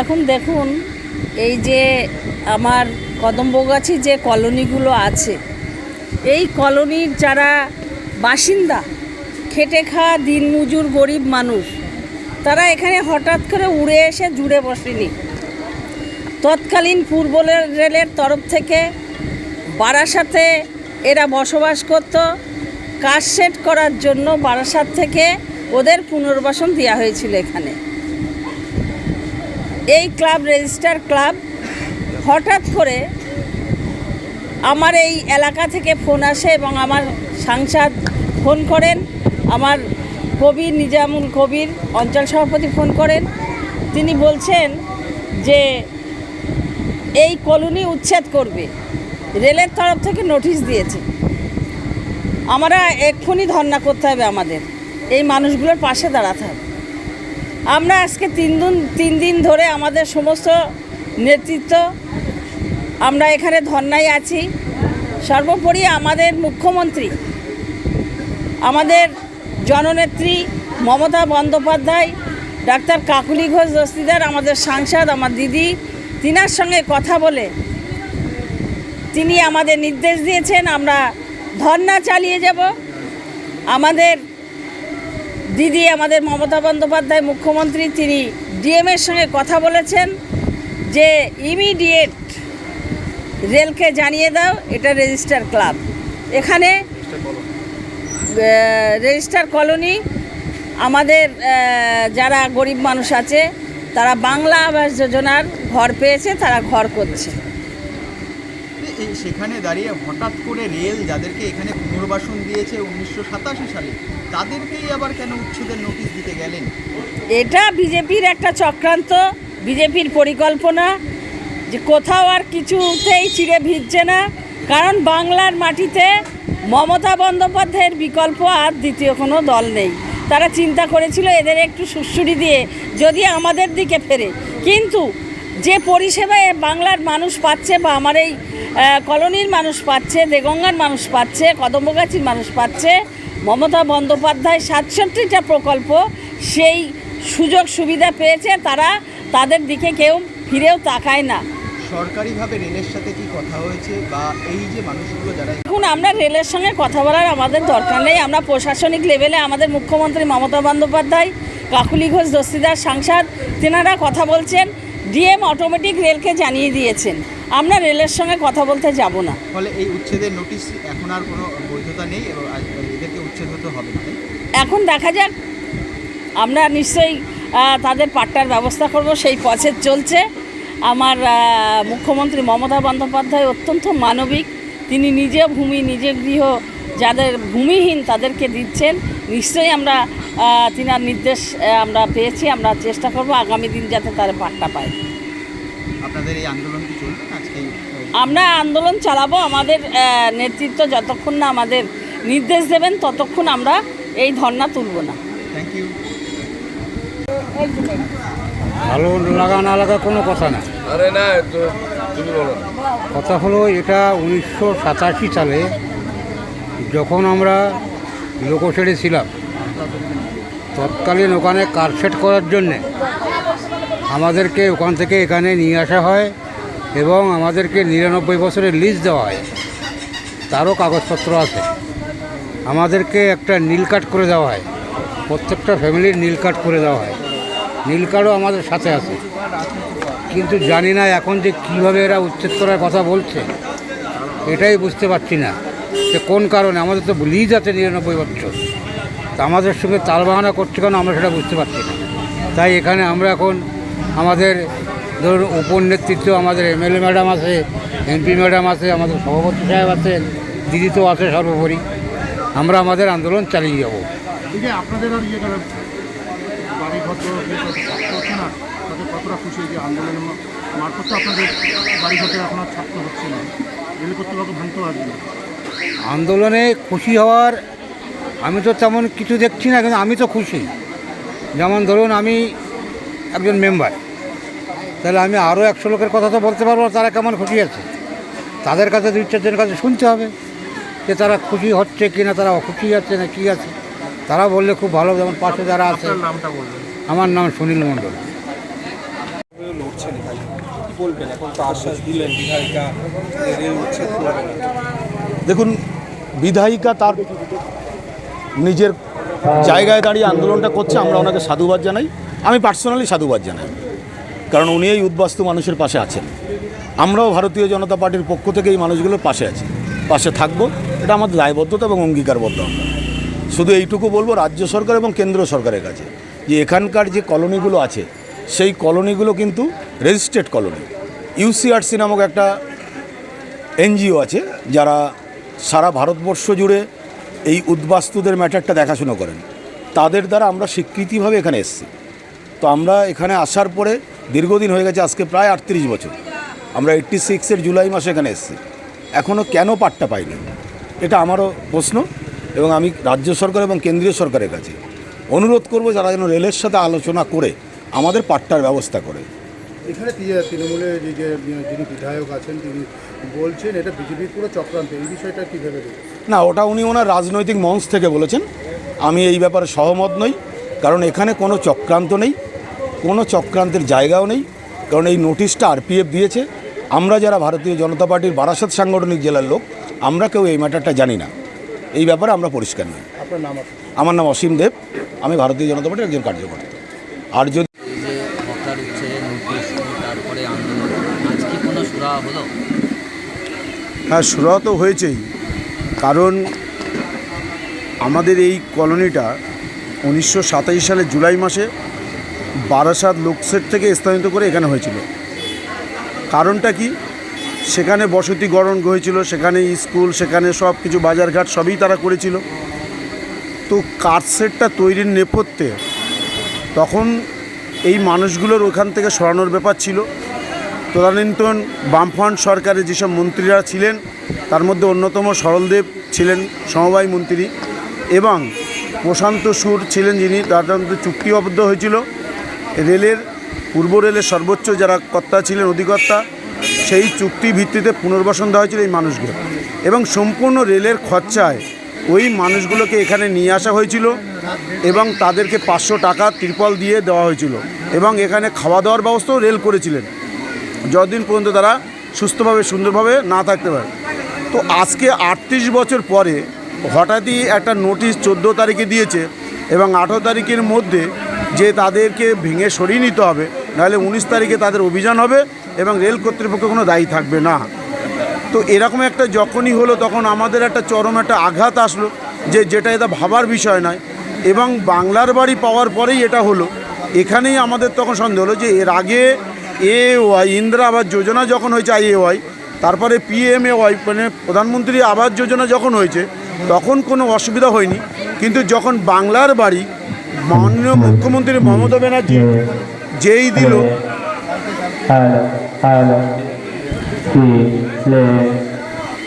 এখন দেখুন, এই যে আমার কদম্বগাছি যে কলোনিগুলো আছে, এই কলোনির যারা বাসিন্দা, খেটে খাওয়া দিনমজুর গরিব মানুষ, তারা এখানে হঠাৎ করে উড়ে এসে জুড়ে বসেনি। তৎকালীন পূর্ব রেলের তরফ থেকে বারাসাতে এরা বসবাস করত। কাজ সেট করার জন্য বারাসাত থেকে ওদের পুনর্বাসন দেওয়া হয়েছিল এখানে। এই ক্লাব, রেজিস্টার ক্লাব, হঠাৎ করে আমার এই এলাকা থেকে ফোন আসে এবং আমার সাংসদ ফোন করেন, আমার কবির, নিজামুল কবির অঞ্চল সভাপতি ফোন করেন। তিনি বলছেন যে এই কলোনি উচ্ছেদ করবে। রেলের তরফ থেকে নোটিশ দিয়েছে। আমরা এক্ষুনি ধর্না করতে হবে আমাদের। এই মানুষগুলোর পাশে দাঁড়াতে হবে। আমরা আজকে তিন দিন তিন দিন ধরে আমাদের সমস্ত নেতৃত্ব, আমরা এখানে ধর্নায় আছি। সর্বোপরি আমাদের মুখ্যমন্ত্রী, আমাদের জননেত্রী মমতা বন্দ্যোপাধ্যায়, ডাক্তার কাকুলি ঘোষ দস্তিদার, আমাদের সাংসদ, আমার দিদি, তিনার সঙ্গে কথা বলে তিনি আমাদের নির্দেশ দিয়েছেন, আমরা ধর্না চালিয়ে যাব। আমাদের দিদি আমাদের মমতা বন্দ্যোপাধ্যায় মুখ্যমন্ত্রী, তিনি ডিএমের সঙ্গে কথা বলেছেন যে ইমিডিয়েট রেলকে জানিয়ে দাও, এটা রেজিস্টার ক্লাব এখানে রেজিস্টার কলোনি আমাদের যারা গরিব মানুষ আছে, তারা বাংলা আবাস যোজনার ঘর পেয়েছে, তারা ঘর করছে। এই সেখানে দাঁড়িয়ে হঠাৎ করে রেল যাদেরকে এখানে পুনর্বাসন দিয়েছে উনিশশো সাতাশি সালে, তাদেরকেই আবার কেন উচ্ছেদের নোটিশ দিতে গেলেন? এটা বিজেপির একটা চক্রান্ত, বিজেপির পরিকল্পনা যে কোথাও আর কিছুতেই চিড়ে ভিজছে না, কারণ বাংলার মাটিতে মমতা বন্দ্যোপাধ্যায়ের বিকল্প আর দ্বিতীয় কোনো দল নেই। তারা চিন্তা করেছিল এদের একটু সুশ্রুড়ি দিয়ে যদি আমাদের দিকে ফেরে। কিন্তু যে পরিষেবা বাংলার মানুষ পাচ্ছে বা আমার এই কলোনির মানুষ পাচ্ছে দেগঙ্গার মানুষ পাচ্ছে কদম্বগাছির মানুষ পাচ্ছে মমতা বন্দ্যোপাধ্যায় সাতষট্টিটা প্রকল্প সেই সুযোগ সুবিধা পেয়েছে তারা তাদের দিকে কেউ ফিরেও তাকায় না। সরকারিভাবে রেলের সাথে কি কথা হয়েছে বা এই যে মানুষগুলো যারা এখন আমরা রেলের সঙ্গে কথা বলার আমাদের দরকার নেই। আমরা প্রশাসনিক লেভেলে আমাদের মুখ্যমন্ত্রী মমতা বন্দ্যোপাধ্যায় কাকুলি ঘোষ দস্তিদার সাংসদ তেনারা কথা বলছেন। ডিএম অটোমেটিক রেলকে জানিয়ে দিয়েছেন আমরা রেলের সঙ্গে কথা বলতে যাব না। ফলে এই উচ্ছেদের নোটিশ এখন আর কোনো বৈধতা নেই এবং এদেরকে উচ্ছেদ হতে হবে এখন দেখা যাক আমরা নিশ্চয়ই তাদের পাট্টার ব্যবস্থা করব সেই পথে চলছে। আমার মুখ্যমন্ত্রী মমতা বন্দ্যোপাধ্যায় অত্যন্ত মানবিক তিনি নিজে ভূমি নিজে গৃহ যাদের ভূমিহীন তাদেরকে দিচ্ছেন। নিশ্চয়ই আমরা তিনার নির্দেশ আমরা পেয়েছি আমরা চেষ্টা করব আগামী দিন যাতে তার পাট্টা পায় আপনাদের এই আন্দোলন কি চলবে আজকে? আমরা আন্দোলন চালাবো আমাদের নেতৃত্ব যতক্ষণ না আমাদের নির্দেশ দেবেন ততক্ষণ আমরা এই ধর্না তুলব না। থ্যাংক ইউ ভালো লাগা না লাগা কোনো কথা না। আরে না তো তুমি বলো কথা হলো এটা উনিশশো সাতাশি সালে যখন আমরা লোকোশেডে ছিলাম। তৎকালীন ওখানে কারসেট করার জন্যে আমাদেরকে ওখান থেকে এখানে নিয়ে আসা হয় এবং আমাদেরকে নিরানব্বই বছরের লিজ দেওয়া হয়। তারও কাগজপত্র আছে। আমাদেরকে একটা নীল কার্ড করে দেওয়া হয়। প্রত্যেকটা ফ্যামিলির নীল কার্ড করে দেওয়া হয়। নীল কার্ডও আমাদের সাথে আছে। কিন্তু জানি না এখন যে কীভাবে এরা উচ্ছেদ করার কথা বলছে, এটাই বুঝতে পারছি না। যে কোন কারণে? আমাদের তো লিজ আছে নিরানব্বই বছর। তা আমাদের সঙ্গে তালবাহানা করছে কেন? আমরা সেটা বুঝতে পারছি না। তাই এখানে আমরা এখন আমাদের ধরুন উপর নেতৃত্ব আমাদের এমএলএ ম্যাডাম আছে এমপি ম্যাডাম আছে, আমাদের সভাপতি সাহেব আছেন, দিদি তো আছে সর্বোপরি। আমরা আমাদের আন্দোলন চালিয়ে যাব। আপনাদের আন্দোলনে খুশি হওয়ার আমি তো তেমন কিছু দেখছি না কিন্তু আমি তো খুশি। যেমন ধরুন আমি একজন মেম্বার তাহলে আমি আরও একশো লোকের কথা তো বলতে পারব তারা কেমন খুশি আছে? তাদের কাছে দুই চারজনের কাছে শুনতে হবে যে তারা খুশি হচ্ছে কি না তারা অখুশি আছে না কী আছে। তারা বললে খুব ভালো যেমন পাশে যারা আছে। নামটা বলবেন। আমার নাম সুনীল মণ্ডল। বলবেন? এখন তো আশ্বাস দিলেন বিধায়িকা রেল উচ্ছেদ করবেন দেখুন, বিধায়িকা তার নিজের জায়গায় দাঁড়িয়ে আন্দোলনটা করছে, আমরা ওনাকে সাধুবাদ জানাই। আমি পার্সোনালি সাধুবাদ জানাই, কারণ উনি এই উদ্বাস্তু মানুষের পাশে আছেন। আমরাও ভারতীয় জনতা পার্টির পক্ষ থেকে এই মানুষগুলোর পাশে আছি, পাশে থাকব। এটা আমাদের দায়বদ্ধতা এবং অঙ্গীকারবদ্ধ শুধু এইটুকু বলব, রাজ্য সরকার এবং কেন্দ্র সরকারের কাছে, যে এখানকার যে কলোনিগুলো আছে, সেই কলোনিগুলো কিন্তু রেজিস্ট্রেড কলোনি। ইউসিআরসি নামক একটা এনজিও আছে, যারা সারা ভারতবর্ষ জুড়ে এই উদ্বাস্তুদের ম্যাটারটা দেখাশুনো করেন। তাদের দ্বারা আমরা স্বীকৃতিভাবে এখানে এসেছি। তো আমরা এখানে আসার পরে দীর্ঘদিন হয়ে গেছে, আজকে প্রায় আটত্রিশ বছর। আমরা এইট্টি সিক্সের জুলাই মাসে এখানে এসেছি। এখনও কেন পাট্টা পাইনি? এটা আমারও প্রশ্ন এবং আমি রাজ্য সরকার এবং কেন্দ্রীয় সরকারের কাছে অনুরোধ করব, যারা যেন রেলের সাথে আলোচনা করে আমাদের পাট্টার ব্যবস্থা করে। এখানে তৃণমূলের যে যিনি বিধায়ক আছেন তিনি বলছেন এটা বিজেপির পুরো চক্রান্ত। এই বিষয়টা কী ভেবে না ওটা উনি ওনার রাজনৈতিক মঞ্চ থেকে বলেছেন। আমি এই ব্যাপারে সহমত নই কারণ এখানে কোনো চক্রান্ত নেই কোনো চক্রান্তের জায়গাও নেই কারণ এই নোটিশটা আরপিএফ দিয়েছে। আমরা যারা ভারতীয় জনতা পার্টির বারাসত সাংগঠনিক জেলার লোক আমরা কেউ এই ম্যাটারটা জানি না। এই ব্যাপারে আমরা পরিষ্কার নই। আপনার নাম আমার নাম অসীম দেব। আমি ভারতীয় জনতা পার্টির একজন কার্যকর্তা। আর যদি এই যে হকার উচ্ছেদের নোটিশ তারপরে আন্দোলন আজ কি কোনো সুরা হলো হ্যাঁ শুরু তো হয়েছেই। কারণ আমাদের এই কলোনিটা উনিশশো সাতাশ সালে জুলাই মাসে বারাসাত লোকসেট থেকে স্থানান্তর করে এখানে হয়েছিল। কারণটা কি? সেখানে বসতি গড়ন হয়েছিল, সেখানে স্কুল, সেখানে সব কিছু বাজারঘাট সবই তারা করেছিল। তো কাঠসেটটা তৈরির নেপথ্যে তখন এই মানুষগুলোর ওখান থেকে সরানোর ব্যাপার ছিল। তদানীন্তন বামফ্রন্ট সরকারের যেসব মন্ত্রীরা ছিলেন, তার মধ্যে অন্যতম সরলদেব ছিলেন সমবায় মন্ত্রী এবং প্রশান্ত সুর ছিলেন যিনি তার চুক্তিবদ্ধ হয়েছিল। রেলের, পূর্ব রেলের সর্বোচ্চ যারা কর্তা ছিলেন, অধিকর্তা, সেই চুক্তি ভিত্তিতে পুনর্বাসন দেওয়া হয়েছিল এই মানুষগুলো এবং সম্পূর্ণ রেলের খরচায় ওই মানুষগুলোকে এখানে নিয়ে আসা হয়েছিল এবং তাদেরকে পাঁচশো টাকা ত্রিপল দিয়ে দেওয়া হয়েছিল এবং এখানে খাওয়া দাওয়ার ব্যবস্থাও রেল করেছিলেন। যতদিন পর্যন্ত তারা সুস্থভাবে, সুন্দরভাবে না থাকতে পারে। তো আজকে আটত্রিশ বছর পরে হঠাৎই একটা নোটিশ চোদ্দ তারিখে দিয়েছে এবং আঠেরো তারিখের মধ্যে যে তাদেরকে ভেঙে সরিয়ে নিতে হবে, নাহলে উনিশ তারিখে তাদের অভিযান হবে এবং রেল কর্তৃপক্ষ কোনো দায়ী থাকবে না। তো এরকম একটা যখনই হলো তখন আমাদের একটা চরম একটা আঘাত আসলো যে যেটা এটা ভাবার বিষয় নয় এবং বাংলার বাড়ি পাওয়ার পরেই এটা হলো। এখানেই আমাদের তখন সন্দেহ হলো যে এর আগে এ ওয়াই, ইন্দিরা আবাস যোজনা যখন হয়েছে, আই এ ওয়াই, তারপরে পিএমএ ওয়াই মানে প্রধানমন্ত্রী আবাস যোজনা যখন হয়েছে, তখন কোনো অসুবিধা হয়নি কিন্তু যখন বাংলার বাড়ি, মাননীয় মুখ্যমন্ত্রী মমতা ব্যানার্জি যেই দিল.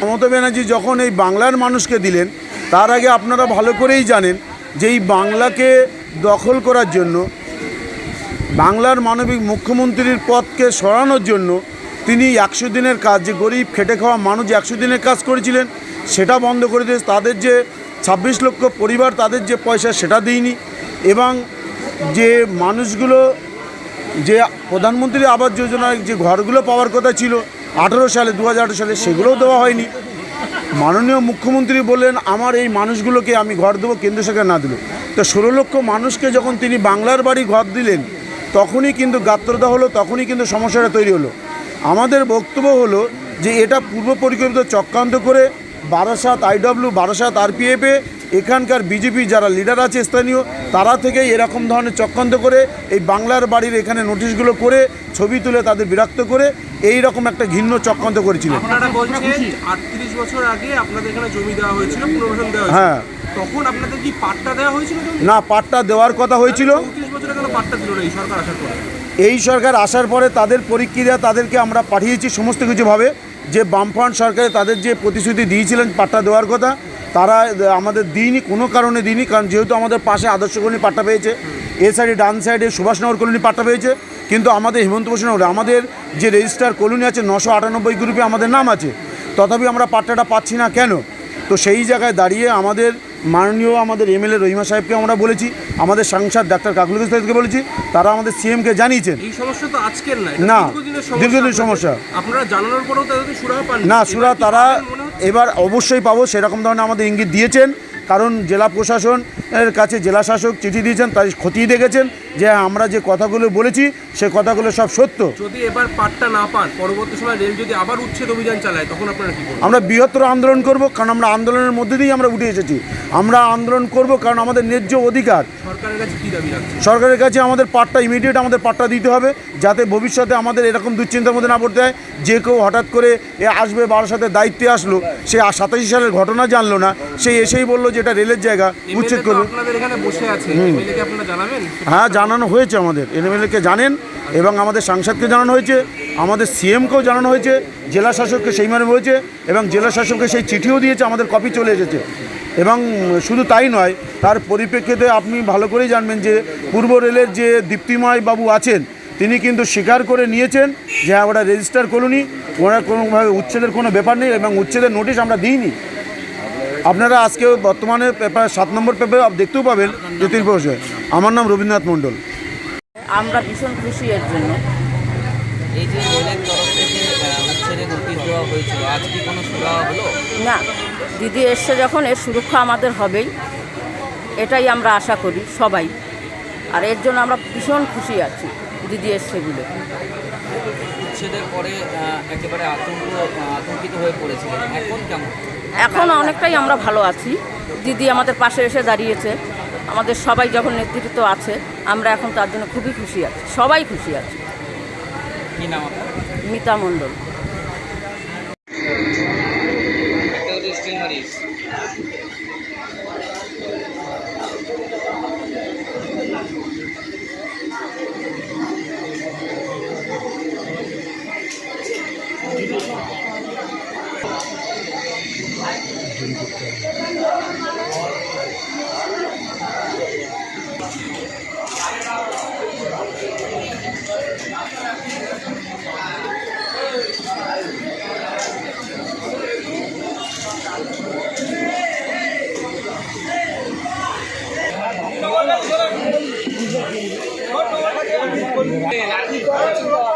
মমতা ব্যানার্জি যখন এই বাংলার মানুষকে দিলেন, তার আগে আপনারা ভালো করেই জানেন যে এই বাংলাকে দখল করার জন্য বাংলার মানবিক মুখ্যমন্ত্রীর পদকে সরানোর জন্য তিনি একশো দিনের কাজ, যে গরিব, খেটে খাওয়া মানুষ একশো দিনের কাজ করেছিলেন, সেটা বন্ধ করে দিয়ে তাদের যে ছাব্বিশ লক্ষ পরিবার, তাদের যে পয়সা, সেটা দিইনি। এবং যে মানুষগুলো, যে প্রধানমন্ত্রী আবাস যোজনায় যে ঘরগুলো পাওয়ার কথা ছিল, আঠেরো সালে দু হাজার আঠেরো সালে, সেগুলোও দেওয়া হয়নি। মাননীয় মুখ্যমন্ত্রী বললেন, আমার এই মানুষগুলোকে আমি ঘর দেবো কেন্দ্র সরকার না দিল। তো ষোলো লক্ষ মানুষকে যখন তিনি বাংলার বাড়ি ঘর দিলেন তখনই কিন্তু গাত্রতা হলো তখনই কিন্তু সমস্যাটা তৈরি হলো। আমাদের বক্তব্য হলো যে এটা পূর্ব পরিকল্পিত চক্রান্ত করে বারাসাত আইডব্লিউ বারাসাত আরপিএফে এখানকার বিজেপি যারা লিডার আছে স্থানীয় তারা থেকে এরকম ধরনের চক্রান্ত করে এই বাংলার বাড়ির এখানে নোটিশগুলো করে ছবি তুলে তাদের বিরক্ত করে এই রকম একটা ঘৃণ্য চক্রান্ত হয়েছিল হ্যাঁ। তখন আপনাদের কি পাট্টা দেওয়া হয়েছিল না পাট্টা দেওয়ার কথা হয়েছিল। চৌত্রিশ এই সরকার আসার পরে? তাদের পরীক্ষা তাদেরকে আমরা পাঠিয়েছি সমস্ত কিছুভাবে। যে বামফ্রন্ট সরকারে তাদের যে প্রতিশ্রুতি দিয়েছিলেন পাট্টা দেওয়ার কথা, তারা আমাদের দিইনি, কোনো কারণে দিইনি, কারণ যেহেতু আমাদের পাশে আদর্শ কলোনি পাট্টা পেয়েছে, এ সাইডে ডান সাইডে সুভাষনগর কলোনি পাট্টা পেয়েছে, কিন্তু আমাদের হেমন্ত বসু নগরে, আমাদের যে রেজিস্টার কলোনি আছে, নশো আটানব্বই গ্রুপে আমাদের নাম আছে, তথাপি আমরা পাট্টাটা পাচ্ছি না কেন? তো সেই জায়গায় দাঁড়িয়ে আমাদের মাননীয় আমাদের এমএলএ রহিমা সাহেবকে আমরা বলেছি আমাদের সাংসদ ডাক্তার কাকুল সাহেবকে বলেছি তারা আমাদের সিএমকে জানিয়েছেন। এই সমস্যা তো আজকের না, দীর্ঘদিনের দীর্ঘদিনের সমস্যা। আপনারা জানানোর পরেও তাদের সুরাহা পান না সুরা তারা এবার অবশ্যই পাবো সেরকম ধরনের আমাদের ইঙ্গিত দিয়েছেন। কারণ জেলা প্রশাসনের কাছে জেলা শাসক চিঠি দিয়েছেন তাই খতিয়ে দেখেছেন যে আমরা যে কথাগুলো বলেছি সে কথাগুলো সব সত্য। যদি এবার পাটটা না পান পরবর্তী সময় রেল যদি আবার উচ্ছেদ অভিযান চালায় তখন আপনারা কি করবেন? আমরা বৃহত্তর আন্দোলন করব কারণ আমরা আন্দোলনের মধ্যে দিয়েই আমরা উঠে এসেছি। আমরা আন্দোলন করব কারণ আমাদের ন্যায্য অধিকার। সরকারের কাছে কি দাবি রাখছেন? সরকারের কাছে আমাদের পাটটা ইমিডিয়েট আমাদের পাটটা দিতে হবে যাতে ভবিষ্যতে আমাদের এরকম দুশ্চিন্তার মধ্যে না পড়তে হয়। যে কেউ হঠাৎ করে এ আসবে বাবার সাথে দায়িত্বে আসলো সে সাতাশি সালের ঘটনা জানলো না সে এসেই বলল যে এটা রেলের জায়গা উচ্ছেদ করবে হ্যাঁ জানানো হয়েছে আমাদের। এনএমএলএকে জানেন এবং আমাদের সাংসদকে জানানো হয়েছে আমাদের সিএমকেও জানানো হয়েছে জেলা শাসককে সেই মানে হয়েছে এবং জেলা শাসককে সেই চিঠিও দিয়েছে আমাদের কপি চলে এসেছে। এবং শুধু তাই নয় তার পরিপ্রেক্ষিতে আপনি ভালো করেই জানবেন যে পূর্ব রেলের যে দীপ্তিময় বাবু আছেন তিনি কিন্তু স্বীকার করে নিয়েছেন যে হ্যাঁ ওটা রেজিস্টার করুনি ওরা কোনোভাবে উচ্ছেদের কোনো ব্যাপার নেই এবং উচ্ছেদের নোটিশ আমরা দিইনি। আপনারা আজকে বর্তমানে পেপার সাত নম্বর পেপার দেখতেও পাবেন যে তিন আমার নাম রবীন্দ্রনাথ মণ্ডল। আমরা ভীষণ খুশি এর জন্য। এই যে রেলের তরফ থেকে আহ, নোটিশ দেওয়া হয়েছিল আজ কোনো সুরাহা হলো? না দিদি এসছে যখন এর সুরক্ষা আমাদের হবেই। এটাই আমরা আশা করি সবাই। আর এর জন্য আমরা ভীষণ খুশি আছি দিদি এসছে বলে। উচ্ছেদের পরে একেবারে আতঙ্ক আতঙ্কিত হয়ে পড়েছিলেন। এখন কেমন? এখন অনেকটাই আমরা ভালো আছি। দিদি আমাদের পাশে এসে দাঁড়িয়েছে। আমাদের সবাই যখন নেতৃত্ব আছে আমরা এখন তার জন্য খুবই খুশি আছি। সবাই খুশি আছি। কি নাম মিতা মণ্ডল। লাঠি